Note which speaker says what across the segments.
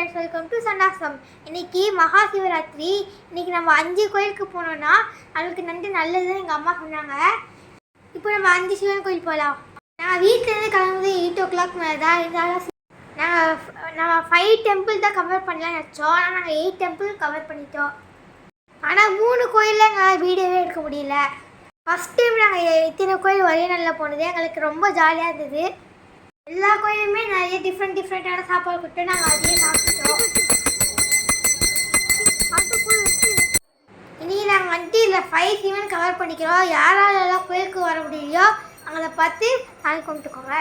Speaker 1: Friends welcome to சன்னாசம் இன்னைக்கு மகா சிவராத்திரி. இன்னைக்கு நம்ம அஞ்சு கோயிலுக்கு போனோம்னா அவளுக்கு நன்றி நல்லதுன்னு எங்கள் அம்மா சொன்னாங்க. இப்போ நம்ம அஞ்சு சிவன் கோயில் போகலாம் நான் வீட்டிலேருந்து கிளம்புறது எயிட் ஓ கிளாக் மேலே தான் இருந்தாலும் நாங்கள் நம்ம ஃபைவ் டெம்பிள் தான் கவர் பண்ணலாம்னு நினச்சோம். ஆனால் நாங்கள் எயிட் டெம்பிள் கவர் பண்ணிட்டோம். ஆனால் மூணு கோயிலில் எங்களால் வீடியோவே எடுக்க முடியல. ஃபஸ்ட் டைம் நாங்கள் இத்தனை கோயில் ஒரே நாளில் போனது எங்களுக்கு ரொம்ப ஜாலியாக இருந்தது. எல்லா கோயிலுமே நிறைய டிஃப்ரெண்ட் டிஃப்ரெண்ட்டான சாப்பாடு கொடுத்து நாங்கள் அதையே சாப்பிட்டோம். இனி நாங்கள் வந்துட்டு இதில் ஃபைவ் சிவன் கவர் பண்ணிக்கிறோம். யாராலெல்லாம் கோயிலுக்கு வர முடியலையோ அவங்கள பார்த்து சாமி கும்பிட்டுக்கோங்க.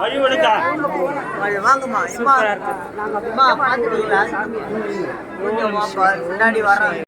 Speaker 2: வழிவிடுக்கா
Speaker 3: அது வாங்கம்மா. அம்மா அம்மா பார்த்துட்டீங்களா கொஞ்சம் முன்னாடி வரோம்.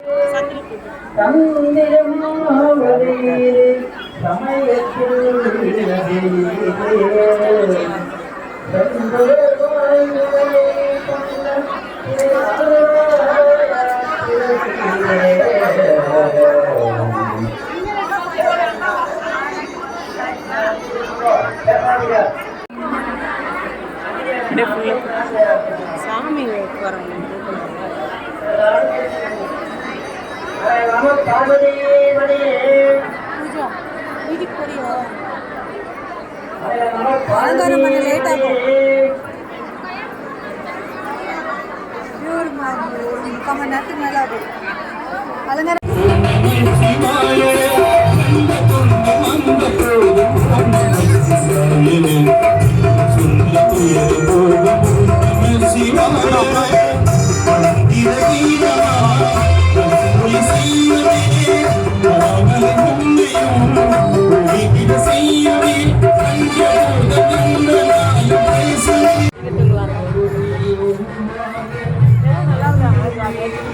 Speaker 4: சாமி வராங்க பூஜா வீட்டுக்கு அலங்காரம் பண்ண லேட் ஆகும். ஒரு முக்கால் மணி நேரத்துக்கு மேலே ஆகும். அலங்காரம்
Speaker 1: Thank you.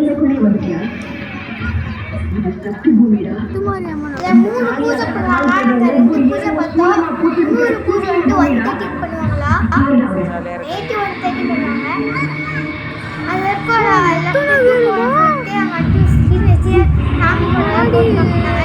Speaker 1: பிள்ளைக்குள்ளே வருவியா தட்டு சாமி பண்ணுவாங்க.